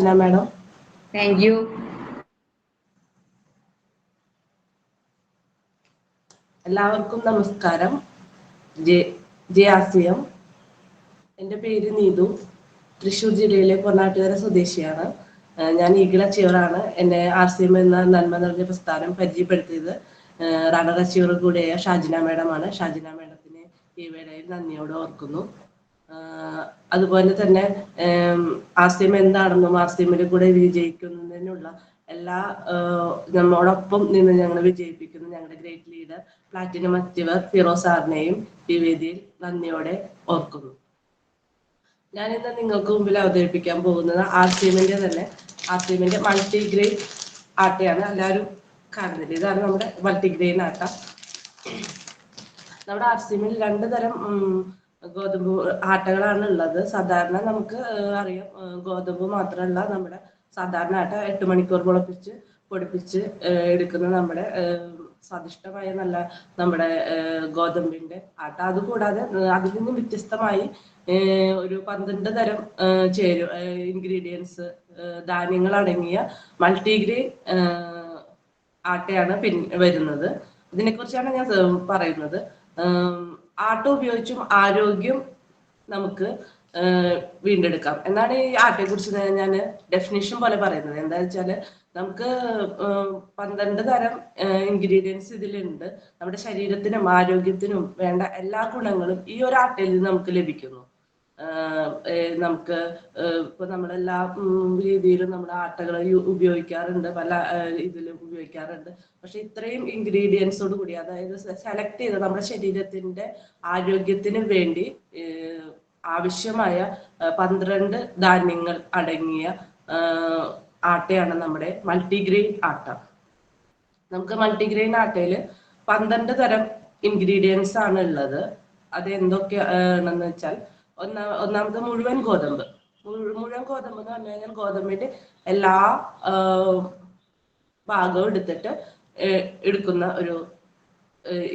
Shajana madam. Thank you എല്ലാവർക്കും നമസ്കാരം. J J ആസിയം. എന്റെ പേര് നീതു. തൃശ്ശൂർ ജില്ലയിലെ പൊന്നാട്ടുകര സ്വദേശിയാണ്. ഞാൻ ഈഗിൾ അച്ചീവറാണ്. എന്നെ ആർ സി എം എന്ന നന്മ നിറഞ്ഞ പ്രസ്ഥാനം പരിചയപ്പെടുത്തിയത് റണ്ണർ അച്ചീവർ കൂടിയായ ഷാജിന മേഡമാണ്. ഷാജിന മേഡത്തിനെ ഈ വേളയിൽ നന്ദിയോടെ ഓർക്കുന്നു. അതുപോലെ തന്നെ എം എന്താണെന്നും സി കൂടെ വിജയിക്കുന്നതിനുള്ള എല്ലാ നമ്മോടൊപ്പം നിന്ന് ഞങ്ങൾ വിജയിപ്പിക്കുന്ന. ഞങ്ങളുടെ ഗ്രേറ്റ് ലീഡർ പ്ലാറ്റിനം അക്റ്റീവർ ഫിറോസ് സാറിനെയും ഈ വേദിയിൽ നന്ദിയോടെ ഓർക്കുന്നു. ഞാൻ നിങ്ങൾക്ക് മുമ്പിൽ അവതരിപ്പിക്കാൻ പോകുന്നത് ആർ സി എമ്മിന്റെ തന്നെ ആർ സി എമ്മിന്റെ മൾട്ടിഗ്രെയിൻ ആട്ടയാണ് എല്ലാവരും കാണുന്നില്ല ഇതാണ് നമ്മുടെ മൾട്ടിഗ്രെയിൻ ആട്ട. നമ്മുടെ ആർ സി എമ്മിൽ രണ്ട് തരം ഗോതമ്പ് ആട്ടകളാണ് ഉള്ളത്. സാധാരണ നമുക്ക് അറിയാം ഗോതമ്പ് മാത്രമല്ല നമ്മുടെ സാധാരണ ആട്ട എട്ട് മണിക്കൂർ മുളപ്പിച്ച് പൊടിപ്പിച്ച് എടുക്കുന്ന നമ്മുടെ സ്വാദിഷ്ടമായ നല്ല നമ്മുടെ ഗോതമ്പിന്റെ ആട്ട. അതുകൂടാതെ അതിൽ നിന്നും വ്യത്യസ്തമായി ഒരു പന്ത്രണ്ട് തരം ചേരു ഇൻഗ്രീഡിയൻസ് ധാന്യങ്ങൾ അടങ്ങിയ മൾട്ടിഗ്രെയിൻ ആട്ടയാണ് പിൻ വരുന്നത്. ഇതിനെക്കുറിച്ചാണ് ഞാൻ പറയുന്നത്. ആട്ട ഉപയോഗിച്ചും ആരോഗ്യം നമുക്ക് വീണ്ടെടുക്കാം. എന്നാണ് ഈ ആട്ടയെ കുറിച്ച് ഞാൻ ഡെഫിനേഷൻ പോലെ പറയുന്നത്. എന്താ വെച്ചാൽ നമുക്ക് പന്ത്രണ്ട് തരം ഇൻഗ്രീഡിയൻസ് ഇതിലുണ്ട്. നമ്മുടെ ശരീരത്തിനും ആരോഗ്യത്തിനും വേണ്ട എല്ലാ ഗുണങ്ങളും ഈ ഒരു ആട്ടയിൽ നമുക്ക് ലഭിക്കുന്നു. നമുക്ക് ഇപ്പൊ നമ്മളെല്ലാ രീതിയിലും നമ്മുടെ ആട്ടകൾ ഉപയോഗിക്കാറുണ്ട് പല ഇതിലും ഉപയോഗിക്കാറുണ്ട്. പക്ഷെ ഇത്രയും ഇൻഗ്രീഡിയൻസോട് കൂടി അതായത് സെലക്ട് ചെയ്ത നമ്മുടെ ശരീരത്തിന്റെ ആരോഗ്യത്തിന് വേണ്ടി ആവശ്യമായ പന്ത്രണ്ട് ധാന്യങ്ങൾ അടങ്ങിയ ആട്ടയാണ് നമ്മുടെ മൾട്ടിഗ്രെയിൻ ആട്ട. നമുക്ക് മൾട്ടിഗ്രെയിൻ ആട്ടയിൽ പന്ത്രണ്ട് തരം ഇൻഗ്രീഡിയൻസ് ആണ് ഉള്ളത് അത് എന്തൊക്കെയാണെന്ന് വെച്ചാൽ ഒന്നാ ഒന്നാമത് മുഴുവൻ ഗോതമ്പ്. മുഴു- മുഴുവൻ ഗോതമ്പ് എന്ന് പറഞ്ഞു കഴിഞ്ഞാൽ ഗോതമ്പിന്റെ എല്ലാ ഭാഗവും എടുത്തിട്ട് എടുക്കുന്ന ഒരു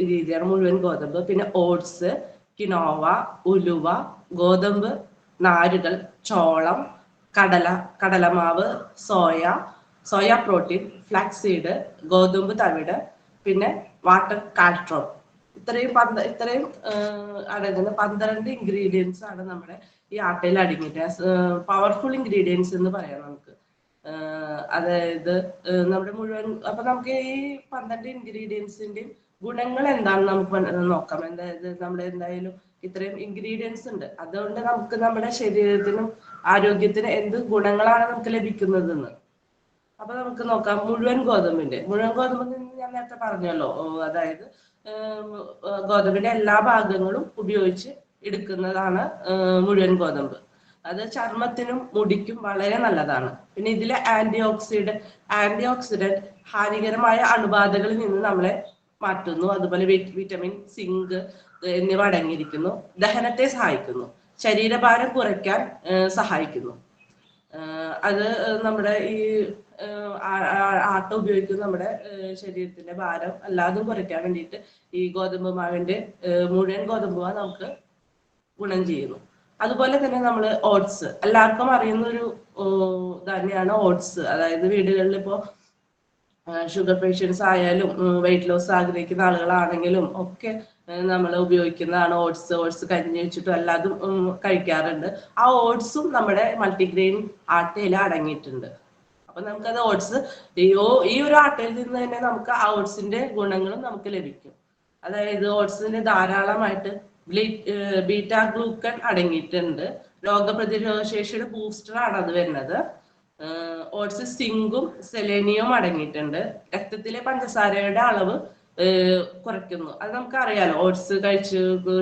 രീതിയാണ് മുഴുവൻ ഗോതമ്പ്. പിന്നെ ഓട്സ് കിനോവ ഉലുവ ഗോതമ്പ് നാരുകൾ ചോളം കടല കടലമാവ് soya soya protein flax seed ഗോതമ്പ് തവിട് പിന്നെ വാട്ടർ കാൽട്രോൺ ഇത്രയും പന്ത ഇത്രയും അടങ്ങുന്ന പന്ത്രണ്ട് ഇൻഗ്രീഡിയൻസ് ആണ് നമ്മുടെ ഈ ആട്ടയിൽ അടങ്ങിയിട്ട്. പവർഫുൾ ഇൻഗ്രീഡിയൻസ് എന്ന് പറയാം നമുക്ക്. അതായത് നമ്മുടെ മുഴുവൻ അപ്പൊ നമുക്ക് ഈ പന്ത്രണ്ട് ഇൻഗ്രീഡിയൻസിന്റെയും ഗുണങ്ങൾ എന്താണെന്ന് നമുക്ക് നോക്കാം. അതായത് നമ്മൾ എന്തായാലും ഇത്രയും ഇൻഗ്രീഡിയൻസ് ഉണ്ട്. അതുകൊണ്ട് നമുക്ക് നമ്മുടെ ശരീരത്തിനും ആരോഗ്യത്തിനും എന്ത് ഗുണങ്ങളാണ് നമുക്ക് ലഭിക്കുന്നതെന്ന്. അപ്പൊ നമുക്ക് നോക്കാം. മുഴുവൻ ഗോതമ്പിന്റെ മുഴുവൻ ഗോതമ്പ് ഞാൻ നേരത്തെ പറഞ്ഞല്ലോ. അതായത് ഗോതമ്പിന്റെ എല്ലാ ഭാഗങ്ങളും ഉപയോഗിച്ച് എടുക്കുന്നതാണ് മുഴുവൻ ഗോതമ്പ്. അത് ചർമ്മത്തിനും മുടിക്കും വളരെ നല്ലതാണ്. പിന്നെ ഇതിലെ ആന്റി ഓക്സിഡന്റ് ആന്റി ഓക്സിഡന്റ് ഹാനികരമായ അണുബാധകളിൽ നിന്ന് നമ്മളെ മാറ്റുന്നു. അതുപോലെ വിറ്റമിൻ സിങ്ക് എന്നിവ അടങ്ങിയിരിക്കുന്നു. ദഹനത്തെ സഹായിക്കുന്നു. ശരീരഭാരം കുറയ്ക്കാൻ സഹായിക്കുന്നു. അത് നമ്മുടെ ഈ ആട്ട ഉപയോഗിക്കുന്ന നമ്മുടെ ശരീരത്തിന്റെ ഭാരം അല്ലാതും കുറയ്ക്കാൻ വേണ്ടിയിട്ട് ഈ ഗോതമ്പ് മാവിന്റെ മുഴുവൻ ഗോതമ്പ് മാവ് നമുക്ക് ഗുണം ചെയ്യുന്നു. അതുപോലെ തന്നെ നമ്മൾ ഓട്സ്. എല്ലാവർക്കും അറിയുന്ന ഒരു തന്നെയാണ് ഓട്സ്. അതായത് വീടുകളിൽ ഇപ്പോ ഷുഗർ പേഷ്യൻസ് ആയാലും വെയിറ്റ് ലോസ് ആഗ്രഹിക്കുന്ന ആളുകളാണെങ്കിലും ഒക്കെ നമ്മൾ ഉപയോഗിക്കുന്നതാണ് ഓട്സ്. ഓട്സ് കഞ്ഞി വെച്ചിട്ടും അല്ലാതും കഴിക്കാറുണ്ട്. ആ ഓട്സും നമ്മുടെ മൾട്ടിഗ്രെയിൻ ആട്ടയിൽ അടങ്ങിയിട്ടുണ്ട്. അപ്പൊ നമുക്കത് ഓട്സ് ഈ ഒരു ആട്ടയിൽ നിന്ന് തന്നെ നമുക്ക് ആ ഓട്സിന്റെ ഗുണങ്ങളും നമുക്ക് ലഭിക്കും. അതായത് ഓട്സിന് ധാരാളമായിട്ട് ബീറ്റ ഗ്ലൂക്കൻ അടങ്ങിയിട്ടുണ്ട്. രോഗപ്രതിരോധ ശേഷിയുടെ ബൂസ്റ്റർ ആണ് അത് വരുന്നത്. ഓട്സ് സിങ്കും സെലേനിയവും അടങ്ങിയിട്ടുണ്ട്. രക്തത്തിലെ പഞ്ചസാരയുടെ അളവ് കുറയ്ക്കുന്നു. അത് നമുക്കറിയാലോ ഓട്സ് കഴിച്ച്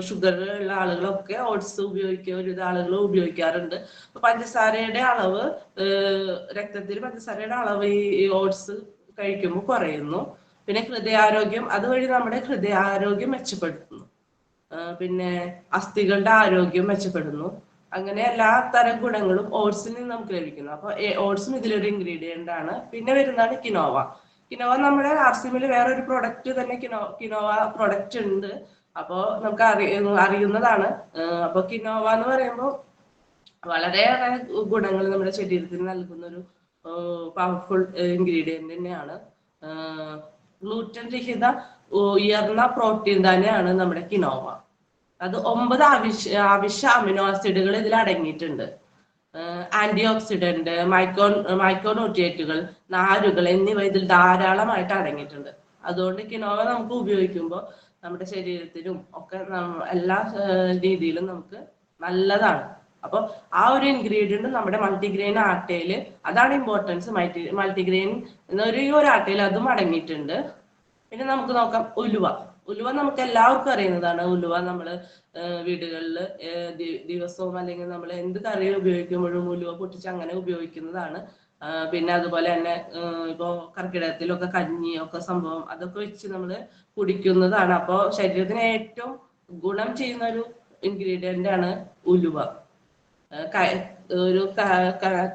ഷുഗർ ഉള്ള ആളുകളൊക്കെ ഓട്സ് ഉപയോഗിക്കുക ഒരുവിധ ആളുകൾ ഉപയോഗിക്കാറുണ്ട്. പഞ്ചസാരയുടെ അളവ് രക്തത്തിൽ പഞ്ചസാരയുടെ അളവ് ഈ ഓട്സ് കഴിക്കുമ്പോൾ കുറയുന്നു. പിന്നെ ഹൃദയാരോഗ്യം അതുവഴി നമ്മുടെ ഹൃദയാരോഗ്യം മെച്ചപ്പെടുത്തുന്നു. പിന്നെ അസ്ഥികളുടെ ആരോഗ്യം മെച്ചപ്പെടുന്നു. അങ്ങനെ എല്ലാ തരം ഗുണങ്ങളും ഓട്സിൽ നിന്ന് നമുക്ക് ലഭിക്കുന്നു. അപ്പൊ ഓട്സും ഇതിലൊരു ഇൻഗ്രീഡിയന്റ് ആണ്. പിന്നെ വരുന്നതാണ് കിനോവ കിനോവ നമ്മുടെ ആർ സി വേറെ വേറൊരു പ്രൊഡക്റ്റ് തന്നെ കിനോ കിനോവ പ്രൊഡക്റ്റ് ഉണ്ട്. അപ്പോ നമുക്ക് അറി അറിയുന്നതാണ്. അപ്പോൾ അപ്പൊ കിനോവ എന്ന് പറയുമ്പോൾ വളരെയേറെ ഗുണങ്ങൾ നമ്മുടെ ശരീരത്തിന് നൽകുന്ന ഒരു പവർഫുൾ ഇൻഗ്രീഡിയന്റ് തന്നെയാണ്. ഗ്ലൂറ്റൻ രഹിത ഉയർന്ന പ്രോട്ടീൻ തന്നെയാണ് നമ്മുടെ കിനോവ അത് ഒമ്പത് ആവശ്യ ആവശ്യ അമിനോ ആസിഡുകൾ ഇതിൽ അടങ്ങിയിട്ടുണ്ട് ആന്റി ഓക്സിഡന്റ് മൈക്രോ മൈക്രോന്യൂട്രിയറ്റുകൾ നാരുകൾ എന്നിവ ഇതിൽ ധാരാളമായിട്ട് അടങ്ങിയിട്ടുണ്ട്. അതുകൊണ്ട് കിനോവ നമുക്ക് ഉപയോഗിക്കുമ്പോൾ നമ്മുടെ ശരീരത്തിനും ഒക്കെ എല്ലാ രീതിയിലും നമുക്ക് നല്ലതാണ്. അപ്പോൾ ആ ഒരു ഇൻഗ്രീഡിയന്റ് നമ്മുടെ മൾട്ടിഗ്രെയിൻ ആട്ടയിൽ അതാണ് ഇമ്പോർട്ടൻസ് മൾട്ടി മൾട്ടിഗ്രെയിൻ എന്നൊരു ഈ ഒരു ആട്ടയിൽ അതും അടങ്ങിയിട്ടുണ്ട്. പിന്നെ നമുക്ക് നോക്കാം ഉലുവ. ഉലുവ നമുക്ക് എല്ലാവർക്കും അറിയുന്നതാണ്. ഉലുവ നമ്മൾ വീടുകളിൽ ദിവസവും അല്ലെങ്കിൽ നമ്മൾ എന്ത് കറി ഉപയോഗിക്കുമ്പോഴും ഉലുവ പൊട്ടിച്ച് അങ്ങനെ ഉപയോഗിക്കുന്നതാണ്. പിന്നെ അതുപോലെ തന്നെ ഇപ്പോ കർക്കിടകത്തിലൊക്കെ കഞ്ഞി ഒക്കെ സംഭവം അതൊക്കെ വെച്ച് നമ്മൾ കുടിക്കുന്നതാണ്. അപ്പോൾ ശരീരത്തിന് ഏറ്റവും ഗുണം ചെയ്യുന്ന ഒരു ഇൻഗ്രീഡിയന്റ് ആണ് ഉലുവ. ഒരു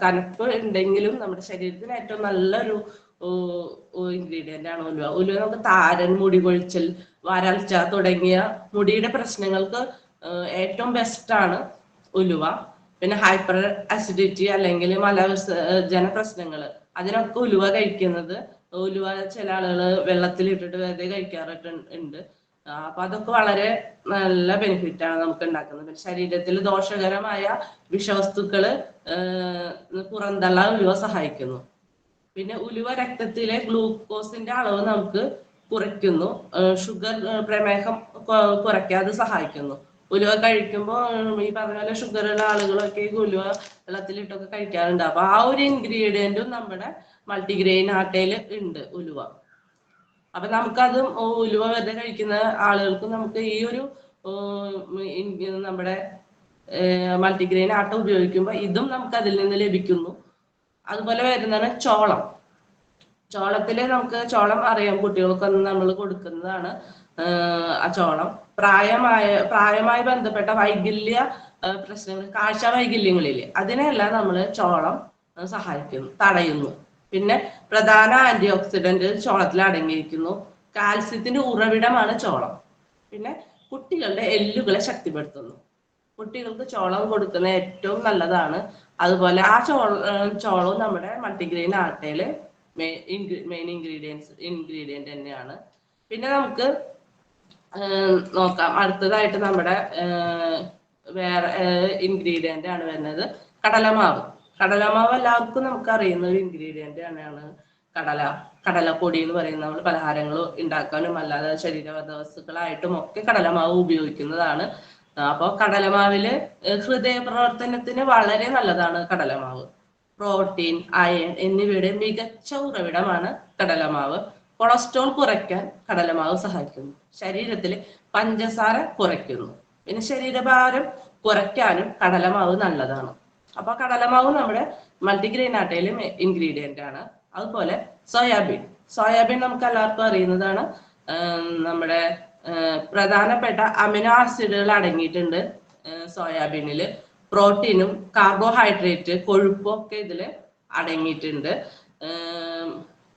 കനപ്പ് ഉണ്ടെങ്കിലും നമ്മുടെ ശരീരത്തിന് ഏറ്റവും നല്ലൊരു ഇൻഗ്രീഡിയന്റ് ആണ് ഉലുവ ഉലുവ? നമുക്ക് താരൻ മുടി കൊഴിച്ചൽ വരൾച്ച തുടങ്ങിയ മുടിയുടെ പ്രശ്നങ്ങൾക്ക് ഏറ്റവും ബെസ്റ്റ് ആണ് ഉലുവ. പിന്നെ ഹൈപ്പർ അസിഡിറ്റി അല്ലെങ്കിൽ മലവിസർജന പ്രശ്നങ്ങൾ അതിനൊക്കെ ഉലുവ കഴിക്കുന്നത്. ഉലുവ ചില ആളുകൾ വെള്ളത്തിൽ ഇട്ടിട്ട് വെറുതെ കഴിക്കാറൊക്കെ ഉണ്ട് അപ്പൊ അതൊക്കെ വളരെ നല്ല ബെനിഫിറ്റ് ആണ് നമുക്ക് ഉണ്ടാക്കുന്നത് പിന്നെ ശരീരത്തിൽ ദോഷകരമായ വിഷവസ്തുക്കൾ പുറന്തള്ളാൻ ഉലുവ സഹായിക്കുന്നു. പിന്നെ ഉലുവ രക്തത്തിലെ ഗ്ലൂക്കോസിന്റെ അളവ് നമുക്ക് കുറയ്ക്കുന്നു. ഷുഗർ പ്രമേഹം കുറയ്ക്കാതെ സഹായിക്കുന്നു. ഉലുവ കഴിക്കുമ്പോൾ ഈ പറഞ്ഞ പോലെ ഷുഗർ ഉള്ള ആളുകളൊക്കെ ഈ ഉലുവ വെള്ളത്തിലിട്ടൊക്കെ കഴിക്കാറുണ്ട്. അപ്പൊ ആ ഒരു ഇൻഗ്രീഡിയന്റും നമ്മുടെ മൾട്ടിഗ്രെയിൻ ആട്ടയിൽ ഉണ്ട് ഉലുവ. അപ്പൊ നമുക്കത് ഉലുവ വെറുതെ കഴിക്കുന്ന ആളുകൾക്ക് നമുക്ക് ഈ ഒരു നമ്മുടെ മൾട്ടിഗ്രെയിൻ ആട്ട ഉപയോഗിക്കുമ്പോൾ ഇതും നമുക്ക് അതിൽ നിന്ന് ലഭിക്കുന്നു. അതുപോലെ വരുന്നതാണ് ചോളം. ചോളത്തിൽ നമുക്ക് ചോളം അറിയാം കുട്ടികൾക്കൊന്നും നമ്മൾ കൊടുക്കുന്നതാണ് ആ ചോളം. പ്രായമായ പ്രായമായി ബന്ധപ്പെട്ട വൈകല്യ പ്രശ്നങ്ങൾ കാഴ്ച വൈകല്യങ്ങളില്ലേ അതിനെല്ലാം നമ്മൾ ചോളം സഹായിക്കുന്നു തടയുന്നു. പിന്നെ പ്രധാന ആന്റി ഓക്സിഡന്റ് ചോളത്തിൽ അടങ്ങിയിരിക്കുന്നു. കാൽസ്യത്തിന്റെ ഉറവിടമാണ് ചോളം. പിന്നെ കുട്ടികളുടെ എല്ലുകളെ ശക്തിപ്പെടുത്തുന്നു. കുട്ടികൾക്ക് ചോളം കൊടുക്കുന്ന ഏറ്റവും നല്ലതാണ് അതുപോലെ ആ ചോ ചോളവും നമ്മുടെ മൾട്ടിഗ്രെയിൻ ആട്ടയിൽ മെയിൻ ഇൻഗ്രീഡിയൻസ് ഇൻഗ്രീഡിയന്റ് തന്നെയാണ്. പിന്നെ നമുക്ക് നോക്കാം. അടുത്തതായിട്ട് നമ്മുടെ വേറെ ഇൻഗ്രീഡിയന്റ് ആണ് വരുന്നത്. കടലമാവ്. കടലമാവ് എല്ലാവർക്കും നമുക്ക് അറിയുന്ന ഒരു ഇൻഗ്രീഡിയന്റ് തന്നെയാണ് കടല. കടലപ്പൊടി എന്ന് പറയുന്ന നമ്മൾ പലഹാരങ്ങൾ ഉണ്ടാക്കാനും അല്ലാതെ ശരീരവർദ്ധ വസ്തുക്കളായിട്ടും ഒക്കെ കടലമാവ് ഉപയോഗിക്കുന്നതാണ്. അപ്പോൾ കടലമാവിൽ ഹൃദയ പ്രവർത്തനത്തിന് വളരെ നല്ലതാണ് കടലമാവ്. പ്രോട്ടീൻ അയൺ എന്നിവയുടെ മികച്ച ഉറവിടമാണ് കടലമാവ്. കൊളസ്ട്രോൾ കുറയ്ക്കാൻ കടലമാവ് സഹായിക്കുന്നു. ശരീരത്തിൽ പഞ്ചസാര കുറയ്ക്കുന്നു. പിന്നെ ശരീരഭാരം കുറയ്ക്കാനും കടലമാവ് നല്ലതാണ്. അപ്പൊ കടലമാവ് നമ്മുടെ മൾട്ടിഗ്രെയിൻ ആട്ടയിലെ ഇൻഗ്രീഡിയന്റ് ആണ്. അതുപോലെ സോയാബീൻ സോയാബീൻ നമുക്ക് എല്ലാവർക്കും അറിയുന്നതാണ്. നമ്മുടെ പ്രധാനപ്പെട്ട അമിനോ ആസിഡുകൾ അടങ്ങിയിട്ടുണ്ട് സോയാബീനിൽ പ്രോട്ടീനും കാർബോഹൈഡ്രേറ്റ് കൊഴുപ്പും ഒക്കെ ഇതിൽ അടങ്ങിയിട്ടുണ്ട്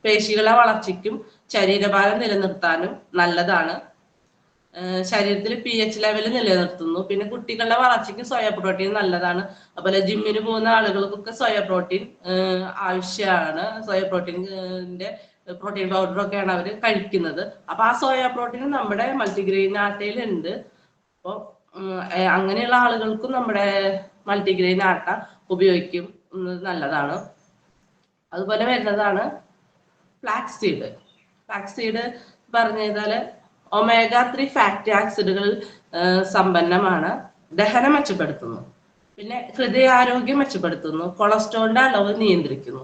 പേശികളെ വളർച്ചയ്ക്കും ശരീരഭാരം നിലനിർത്താനും നല്ലതാണ്. ശരീരത്തിൽ പി എച്ച് ലെവൽ നിലനിർത്തുന്നു. പിന്നെ കുട്ടികളുടെ വളർച്ചയ്ക്ക് സോയ പ്രോട്ടീൻ നല്ലതാണ്. അതുപോലെ ജിമ്മിന് പോകുന്ന ആളുകൾക്കൊക്കെ സോയ പ്രോട്ടീൻ ആവശ്യമാണ്. സോയ പ്രോട്ടീന്റെ പ്രോട്ടീൻ പൗഡറൊക്കെയാണ് അവർ കഴിക്കുന്നത്. അപ്പൊ ആ സോയ പ്രോട്ടീൻ നമ്മുടെ മൾട്ടിഗ്രെയിൻ ആട്ടയിൽ ഉണ്ട് അപ്പോൾ അങ്ങനെയുള്ള ആളുകൾക്കും നമ്മുടെ മൾട്ടിഗ്രെയിൻ ആട്ട ഉപയോഗിക്കും. നല്ലതാണ്. അതുപോലെ വരുന്നതാണ് ഫ്ലാക്സ് സീഡ് ഫ്ലാക്സ് സീഡ് പറഞ്ഞു കഴിഞ്ഞാൽ ഒമേഗ ത്രീ ഫാറ്റി ആസിഡുകൾ സമ്പന്നമാണ്. ദഹനം മെച്ചപ്പെടുത്തുന്നു. പിന്നെ ഹൃദയാരോഗ്യം മെച്ചപ്പെടുത്തുന്നു. കൊളസ്ട്രോളിന്റെ അളവ് നിയന്ത്രിക്കുന്നു.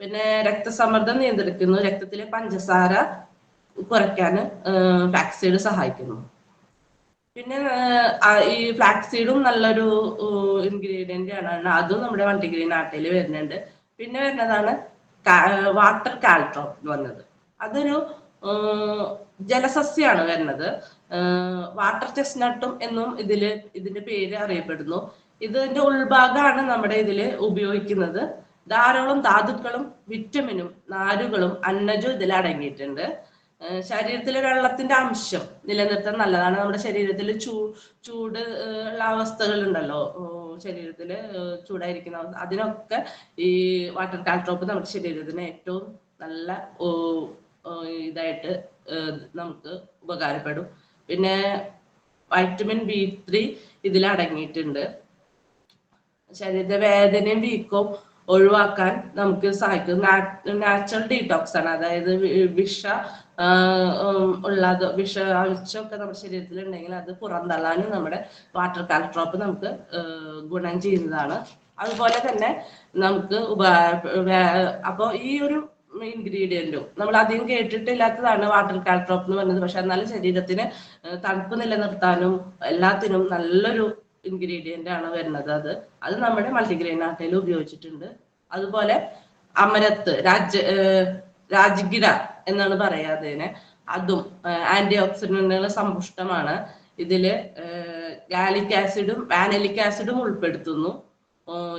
പിന്നെ രക്തസമ്മർദ്ദം നിയന്ത്രിക്കുന്നു. രക്തത്തിലെ പഞ്ചസാര കുറയ്ക്കാൻ ഫ്ലാക്സീഡ് സഹായിക്കുന്നു. പിന്നെ ഈ ഫ്ലാക്സീഡും നല്ലൊരു ഇൻഗ്രീഡിയന്റ് ആണ്. അതും നമ്മുടെ വണ്ടിഗ്രീൻ ആട്ടയിൽ വരുന്നുണ്ട്. പിന്നെ വരുന്നതാണ് വാട്ടർ കാൽട്രോപ്പ് എന്ന് പറഞ്ഞത്. അതൊരു ജലസസ്യമാണ് വരുന്നത്. വാട്ടർ ചെസ്നട്ടും എന്നും ഇതിൽ ഇതിന്റെ പേര് അറിയപ്പെടുന്നു. ഇതിന്റെ ഉൾഭാഗമാണ് നമ്മുടെ ഇതിൽ ഉപയോഗിക്കുന്നത്. ധാരാളം ധാതുക്കളും വിറ്റമിനും നാരുകളും അന്നജവും ഇതിൽ അടങ്ങിയിട്ടുണ്ട്. ശരീരത്തിലെ വെള്ളത്തിന്റെ അംശം നിലനിർത്താൻ നല്ലതാണ്. നമ്മുടെ ശരീരത്തിൽ ചൂ ചൂട് ഉള്ള അവസ്ഥകളുണ്ടല്ലോ. ശരീരത്തിൽ ചൂടായിരിക്കുന്ന അവസ്ഥ. അതിനൊക്കെ ഈ വാട്ടർ കാൽട്രോപ്പ് നമ്മുടെ ശരീരത്തിന് ഏറ്റവും നല്ല ഇതായിട്ട് നമുക്ക് ഉപകാരപ്പെടും. പിന്നെ വൈറ്റമിൻ ബി ത്രീ ഇതിൽ അടങ്ങിയിട്ടുണ്ട്. ശരീരത്തെ വേദനയും വീക്കവും ഒഴിവാക്കാൻ നമുക്ക് സഹായിക്കും. നാച്ചുറൽ ഡീടോക്സ് ആണ്. അതായത് വിഷ ഉള്ളത് വിഷ അംശമൊക്കെ നമ്മുടെ ശരീരത്തിൽ ഉണ്ടെങ്കിൽ അത് പുറന്തള്ളാനും നമ്മുടെ വാട്ടർ കാൽട്രോപ്പ് നമുക്ക് ഗുണം ചെയ്യുന്നതാണ്. അതുപോലെ തന്നെ നമുക്ക് അപ്പോൾ ഈ ഒരു ഇൻഗ്രീഡിയന്റും നമ്മൾ അധികം കേട്ടിട്ടില്ലാത്തതാണ് വാട്ടർ കാൽട്രോപ്പ് എന്ന് പറയുന്നത് പക്ഷെ എന്നാലും ശരീരത്തിന് തണുപ്പ് നിലനിർത്താനും എല്ലാത്തിനും നല്ലൊരു ഇൻഗ്രീഡിയന്റ് ആണ് വരുന്നത്. അത് അത് നമ്മുടെ മൾട്ടിഗ്രെയിൻ ആട്ടയിൽ ഉപയോഗിച്ചിട്ടുണ്ട്. അതുപോലെ അമരത്ത് രാജ രാജഗിര എന്നാണ് പറയാ അതിനെ അതും ആന്റി ഓക്സിഡന്റുകൾ സമ്പുഷ്ടമാണ്. ഇതിൽ ഗാലിക് ആസിഡും വാനലിക് ആസിഡും ഉൾപ്പെടുത്തുന്നു.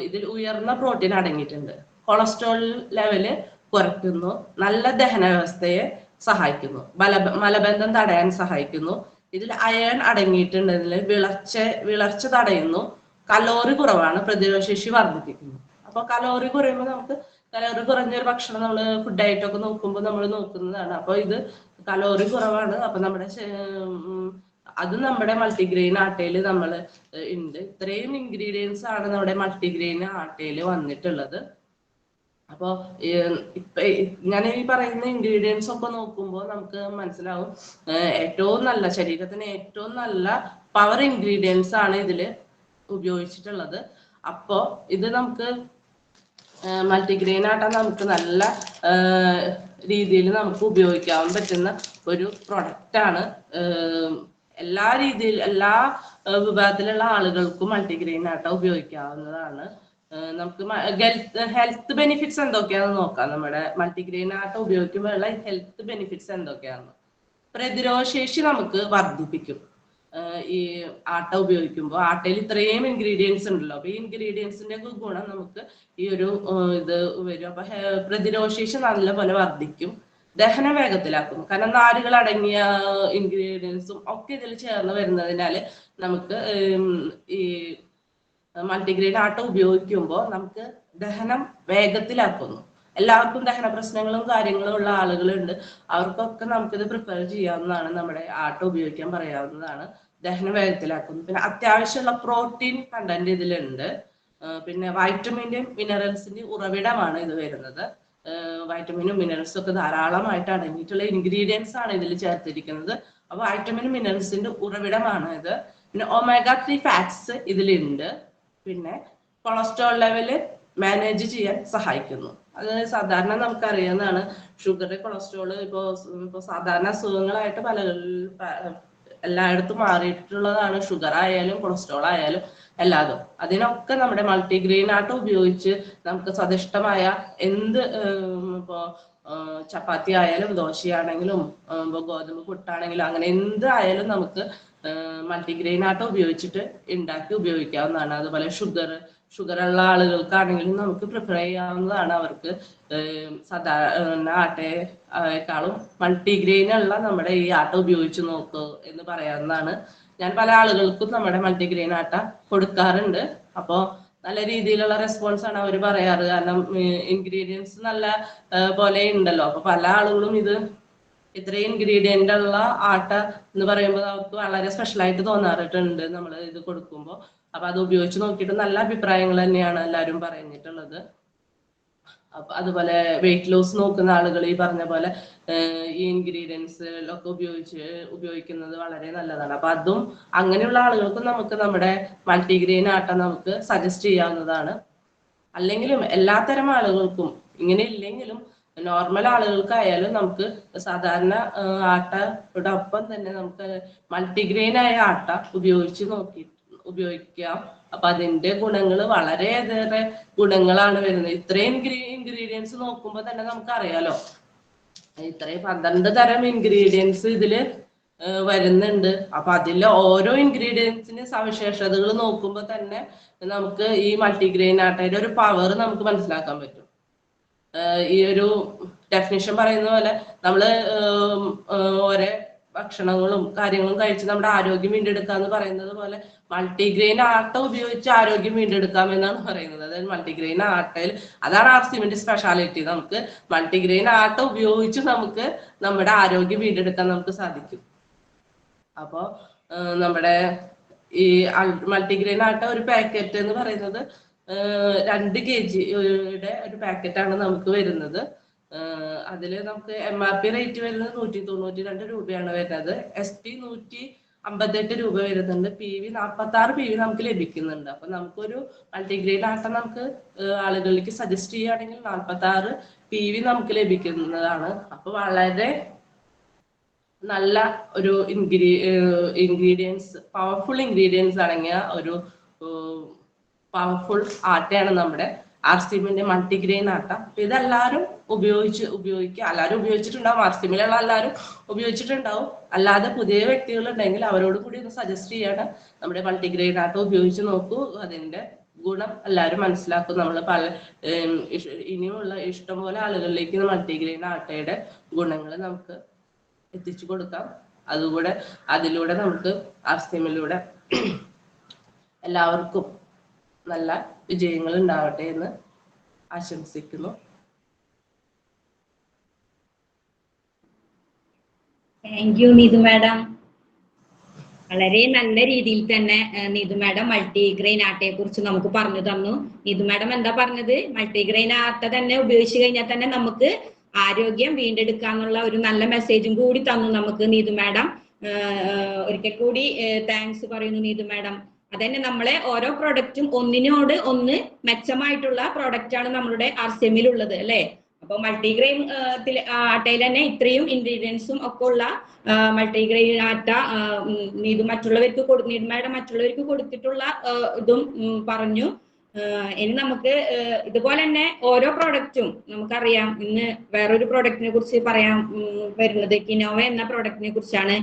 ഇതിൽ ഉയർന്ന പ്രോട്ടീൻ അടങ്ങിയിട്ടുണ്ട്. കൊളസ്ട്രോൾ ലെവൽ കുറയ്ക്കുന്നു. നല്ല ദഹന വ്യവസ്ഥയെ സഹായിക്കുന്നു. ബല മലബന്ധം തടയാൻ സഹായിക്കുന്നു. ഇതിൽ അയൺ അടങ്ങിയിട്ടുണ്ട്. ഇതിൽ വിളർച്ച വിളർച്ച തടയുന്നു. കലോറി കുറവാണ്. പ്രതിരോധശേഷി വർദ്ധിപ്പിക്കുന്നു. അപ്പൊ കലോറി കുറയുമ്പോൾ നമുക്ക് കലോറി കുറഞ്ഞൊരു ഭക്ഷണം നമ്മൾ ഫുഡ് ഫുഡായിട്ടൊക്കെ നോക്കുമ്പോൾ നമ്മൾ നോക്കുന്നതാണ്. അപ്പൊ ഇത് കലോറി കുറവാണ്. അപ്പൊ നമ്മുടെ അത് നമ്മുടെ മൾട്ടിഗ്രെയിൻ ആട്ടയിൽ നമ്മൾ ഉണ്ട് ഇത്രയും ഇൻഗ്രീഡിയൻസ് ആണ് നമ്മുടെ മൾട്ടിഗ്രെയിൻ ആട്ടയിൽ വന്നിട്ടുള്ളത്. അപ്പോ ഇപ്പൊ ഞാൻ ഈ പറയുന്ന ഇൻഗ്രീഡിയൻസ് ഒക്കെ നോക്കുമ്പോൾ നമുക്ക് മനസ്സിലാവും ഏറ്റവും നല്ല ശരീരത്തിന് ഏറ്റവും നല്ല പവർ ഇൻഗ്രീഡിയൻസ് ആണ് ഇതിൽ ഉപയോഗിച്ചിട്ടുള്ളത്. അപ്പോ ഇത് നമുക്ക് മൾട്ടിഗ്രെയിൻ ആട്ട നമുക്ക് നല്ല രീതിയിൽ നമുക്ക് ഉപയോഗിക്കാൻ പറ്റുന്ന ഒരു പ്രൊഡക്റ്റ് ആണ്. എല്ലാ രീതിയിൽ എല്ലാ വിഭാഗത്തിലുള്ള ആളുകൾക്കും മൾട്ടിഗ്രെയിൻ ആട്ട ഉപയോഗിക്കാവുന്നതാണ്. നമുക്ക് ഹെൽത്ത് ബെനിഫിറ്റ്സ് എന്തൊക്കെയാണെന്ന് നോക്കാം. നമ്മുടെ മൾട്ടിഗ്രെയിൻ ആട്ട ഉപയോഗിക്കുമ്പോഴുള്ള ഹെൽത്ത് ബെനിഫിറ്റ്സ് എന്തൊക്കെയാണ് പ്രതിരോധശേഷി നമുക്ക് വർദ്ധിപ്പിക്കും. ഈ ആട്ട ഉപയോഗിക്കുമ്പോൾ ആട്ടയിൽ ഇത്രയും ഇൻഗ്രീഡിയൻസ് ഉണ്ടല്ലോ. അപ്പൊ ഈ ഇൻഗ്രീഡിയൻസിന്റെ ഗുണം നമുക്ക് ഈ ഒരു ഇത് വരും. അപ്പൊ പ്രതിരോധശേഷി നല്ലപോലെ വർദ്ധിക്കും. ദഹനം വേഗത്തിലാക്കും. കാരണം നാരുകൾ അടങ്ങിയ ഇൻഗ്രീഡിയൻസും ഒക്കെ ഇതിൽ ചേർന്ന് വരുന്നതിനാല് നമുക്ക് ഈ മൾട്ടിഗ്രെയിൻ ആട്ട ഉപയോഗിക്കുമ്പോൾ നമുക്ക് ദഹനം വേഗത്തിലാക്കുന്നു. എല്ലാവർക്കും ദഹന പ്രശ്നങ്ങളും കാര്യങ്ങളും ഉള്ള ആളുകളുണ്ട്. അവർക്കൊക്കെ നമുക്കിത് പ്രിപ്പയർ ചെയ്യാവുന്നതാണ് നമ്മുടെ ആട്ട ഉപയോഗിക്കാൻ പറയാവുന്നതാണ്. ദഹനം വേഗത്തിലാക്കുന്നു. പിന്നെ അത്യാവശ്യമുള്ള പ്രോട്ടീൻ കണ്ടന്റ് ഇതിലുണ്ട്. പിന്നെ വൈറ്റമിന്റെയും മിനറൽസിന്റെയും ഉറവിടമാണ് ഇത് വരുന്നത്. വൈറ്റമിനും മിനറൽസും ഒക്കെ ധാരാളമായിട്ട് അടങ്ങിയിട്ടുള്ള ഇൻഗ്രീഡിയൻസ് ആണ് ഇതിൽ ചേർത്തിരിക്കുന്നത്. അപ്പോൾ വൈറ്റമിനും മിനറൽസിന്റെ ഉറവിടമാണ് ഇത്. പിന്നെ ഒമേഗ ത്രീ ഫാറ്റ്സ് ഇതിലുണ്ട്. പിന്നെ കൊളസ്ട്രോൾ ലെവൽ മാനേജ് ചെയ്യാൻ സഹായിക്കുന്നു. അത് സാധാരണ നമുക്കറിയാവുന്നതാണ്. ഷുഗർ കൊളസ്ട്രോൾ ഇപ്പോ ഇപ്പൊ സാധാരണ അസുഖങ്ങളായിട്ട് പല എല്ലായിടത്തും മാറിയിട്ടുള്ളതാണ്. ഷുഗർ ആയാലും കൊളസ്ട്രോൾ ആയാലും എല്ലാതും. അതിനൊക്കെ നമ്മുടെ മൾട്ടിഗ്രെയിൻ ആട്ട് ഉപയോഗിച്ച് നമുക്ക് സ്വാദിഷ്ടമായ എന്ത് ഇപ്പോ ചപ്പാത്തി ആയാലും ദോശയാണെങ്കിലും ഗോതമ്പ് പുട്ടാണെങ്കിലും അങ്ങനെ എന്ത് ആയാലും നമുക്ക് മൾട്ടിഗ്രെയിൻ ആട്ട ഉപയോഗിച്ചിട്ട് ഉണ്ടാക്കി ഉപയോഗിക്കാവുന്നതാണ്. അതുപോലെ ഷുഗർ ഷുഗർ ഉള്ള ആളുകൾക്കാണെങ്കിലും നമുക്ക് പ്രിഫർ ചെയ്യാവുന്നതാണ് അവർക്ക്. സാധാരണ ആട്ടയെക്കാളും മൾട്ടിഗ്രെയിൻ ഉള്ള നമ്മുടെ ഈ ആട്ട ഉപയോഗിച്ച് നോക്കൂ എന്ന് പറയാവുന്നതാണ്. ഞാൻ പല ആളുകൾക്കും നമ്മുടെ മൾട്ടിഗ്രെയിൻ ആട്ട കൊടുക്കാറുണ്ട്. അപ്പോ നല്ല രീതിയിലുള്ള റെസ്പോൺസ് ആണ് അവർ പറയാറ്. കാരണം ഇൻഗ്രീഡിയൻസ് നല്ല പോലെ ഉണ്ടല്ലോ അപ്പൊ പല ആളുകളും ഇത് ഇത്രയും ഇൻഗ്രീഡിയന്റ് ഉള്ള ആട്ട എന്ന് പറയുമ്പോൾ അവർക്ക് വളരെ സ്പെഷ്യൽ ആയിട്ട് തോന്നാറിട്ടുണ്ട് നമ്മൾ ഇത് കൊടുക്കുമ്പോൾ. അപ്പൊ അത് ഉപയോഗിച്ച് നോക്കിയിട്ട് നല്ല അഭിപ്രായങ്ങൾ തന്നെയാണ് എല്ലാവരും പറഞ്ഞിട്ടുള്ളത്. അതുപോലെ വെയിറ്റ് ലോസ് നോക്കുന്ന ആളുകൾ ഈ പറഞ്ഞ പോലെ ഈ ഇൻഗ്രീഡിയൻസ് ഒക്കെ ഉപയോഗിച്ച് ഉപയോഗിക്കുന്നത് വളരെ നല്ലതാണ്. അപ്പൊ അതും അങ്ങനെയുള്ള ആളുകൾക്കും നമുക്ക് നമ്മുടെ മൾട്ടിഗ്രെയിൻ ആട്ട നമുക്ക് സജസ്റ്റ് ചെയ്യാവുന്നതാണ്. അല്ലെങ്കിലും എല്ലാത്തരം ആളുകൾക്കും ഇങ്ങനെ ഇല്ലെങ്കിലും നോർമൽ ആളുകൾക്കായാലും നമുക്ക് സാധാരണ ഏഹ് ആട്ടയുടെ ഒപ്പം തന്നെ നമുക്ക് മൾട്ടിഗ്രെയിൻ ആയ ആട്ട ഉപയോഗിച്ച് നോക്കി ഉപയോഗിക്കാം. അപ്പൊ അതിന്റെ ഗുണങ്ങൾ വളരെയേറെ ഗുണങ്ങളാണ് വരുന്നത്. ഇത്രയും ഇൻഗ്രീഡിയൻസ് നോക്കുമ്പോൾ തന്നെ നമുക്ക് അറിയാലോ ഇത്രയും പന്ത്രണ്ട് തരം ഇൻഗ്രീഡിയൻസ് ഇതിൽ വരുന്നുണ്ട്. അപ്പൊ അതിലെ ഓരോ ഇൻഗ്രീഡിയൻസിന്റെ സവിശേഷതകൾ നോക്കുമ്പോൾ തന്നെ നമുക്ക് ഈ മൾട്ടിഗ്രെയിൻ ആട്ടയുടെ ഒരു പവർ നമുക്ക് മനസ്സിലാക്കാൻ പറ്റും. ഈ ഒരു ഡെഫിനേഷൻ പറയുന്ന പോലെ നമ്മൾ ഏഹ് ഭക്ഷണങ്ങളും കാര്യങ്ങളും കഴിച്ച് നമ്മുടെ ആരോഗ്യം വീണ്ടെടുക്കുക എന്ന് പറയുന്നത് പോലെ മൾട്ടിഗ്രെയിൻ ആട്ട ഉപയോഗിച്ച് ആരോഗ്യം വീണ്ടെടുക്കാം എന്നാണ് പറയുന്നത്. അതായത് മൾട്ടിഗ്രെയിൻ ആട്ടയിൽ അതാണ് ആർ സിമെന്റ് സ്പെഷ്യാലിറ്റി നമുക്ക് മൾട്ടിഗ്രെയിൻ ആട്ട ഉപയോഗിച്ച് നമുക്ക് നമ്മുടെ ആരോഗ്യം വീണ്ടെടുക്കാൻ നമുക്ക് സാധിക്കും. അപ്പോ നമ്മുടെ ഈ മൾട്ടിഗ്രെയിൻ ആട്ട ഒരു പാക്കറ്റ് എന്ന് പറയുന്നത് രണ്ട് കെ ജിയുടെ ഒരു പാക്കറ്റ് ആണ് നമുക്ക് വരുന്നത്. അതിൽ നമുക്ക് എം ആർ പി റേറ്റ് വരുന്നത് നൂറ്റി തൊണ്ണൂറ്റി രണ്ട് രൂപയാണ് വരുന്നത്. എസ് പി നൂറ്റി അമ്പത്തെട്ട് രൂപ വരുന്നുണ്ട്. പി വി നാൽപ്പത്തി ആറ് പി വി നമുക്ക് ലഭിക്കുന്നുണ്ട്. അപ്പൊ നമുക്കൊരു മൾട്ടിഗ്രെയിൻ ആട്ടം നമുക്ക് ആളുകളിലേക്ക് സജസ്റ്റ് ചെയ്യുകയാണെങ്കിൽ നാൽപ്പത്തി ആറ് പി വി നമുക്ക് ലഭിക്കുന്നതാണ്. അപ്പൊ വളരെ നല്ല ഒരു ഇൻഗ്രീ ഇൻഗ്രീഡിയൻസ് പവർഫുൾ ഇൻഗ്രീഡിയൻസ് അടങ്ങിയ ഒരു പവർഫുൾ ആട്ടയാണ് നമ്മുടെ ആർ ആർസിമിന്റെ മൾട്ടിഗ്രെയിൻ ആട്ട അപ്പൊ ഇതെല്ലാരും ഉപയോഗിച്ച് ഉപയോഗിക്കുക. എല്ലാവരും ഉപയോഗിച്ചിട്ടുണ്ടാവും. ആർസിമിലുള്ള എല്ലാവരും ഉപയോഗിച്ചിട്ടുണ്ടാവും. അല്ലാതെ പുതിയ വ്യക്തികൾ ഉണ്ടെങ്കിൽ അവരോട് കൂടി ഒന്ന് സജസ്റ്റ് ചെയ്യാണ് നമ്മുടെ മൾട്ടിഗ്രെയിൻ ആട്ട ഉപയോഗിച്ച് നോക്കൂ. അതിന്റെ ഗുണം എല്ലാവരും മനസ്സിലാക്കും. നമ്മൾ പല ഇനിയുള്ള ഇഷ്ടംപോലെ ആളുകളിലേക്ക് മൾട്ടിഗ്രെയിൻ ആട്ടയുടെ ഗുണങ്ങൾ നമുക്ക് എത്തിച്ചു കൊടുക്കാം. അതുകൂടെ അതിലൂടെ നമുക്ക് ആർ ആസ്തിമിലൂടെ എല്ലാവർക്കും നല്ല വിജയങ്ങൾ ഉണ്ടാവട്ടെ എന്ന് ആശംസിക്കുന്നു. താങ്ക് യു നീതു മാഡം വളരെ നല്ല രീതിയിൽ തന്നെ നീതു മാഡം മൾട്ടിഗ്രെയിൻ ആട്ടയെ കുറിച്ച് നമുക്ക് പറഞ്ഞു തന്നു. നീതു മാഡം എന്താ പറഞ്ഞത്? മൾട്ടിഗ്രെയിൻ ആട്ട തന്നെ ഉപയോഗിച്ചു കഴിഞ്ഞാൽ തന്നെ നമുക്ക് ആരോഗ്യം വീണ്ടെടുക്കാന്നുള്ള ഒരു നല്ല മെസ്സേജും കൂടി തന്നു നമുക്ക് നീതു മാഡം ഒരിക്കൽ കൂടി താങ്ക്സ് പറയുന്നു നീതു മാഡം അതന്നെ നമ്മളെ ഓരോ പ്രൊഡക്റ്റും ഒന്നിനോട് ഒന്ന് മെച്ചമായിട്ടുള്ള പ്രൊഡക്റ്റ് ആണ് നമ്മളുടെ ആർസിഎമ്മിൽ ഉള്ളത് അല്ലെ? അപ്പൊ മൾട്ടിഗ്രെയിൻ ആട്ടയിൽ തന്നെ ഇത്രയും ഇൻഗ്രീഡിയൻസും ഒക്കെ ഉള്ള മൾട്ടിഗ്രെയിൻ ആട്ട ഇത് മറ്റുള്ളവർക്ക് കൊടു മറ്റുള്ളവർക്ക് കൊടുത്തിട്ടുള്ള ഇതും പറഞ്ഞു. ഇനി നമുക്ക് ഇതുപോലെ തന്നെ ഓരോ പ്രോഡക്റ്റും നമുക്കറിയാം. ഇന്ന് വേറൊരു പ്രോഡക്റ്റിനെ കുറിച്ച് പറയാൻ വരുന്നത് കിനോവ എന്ന പ്രോഡക്റ്റിനെ കുറിച്ചാണ്.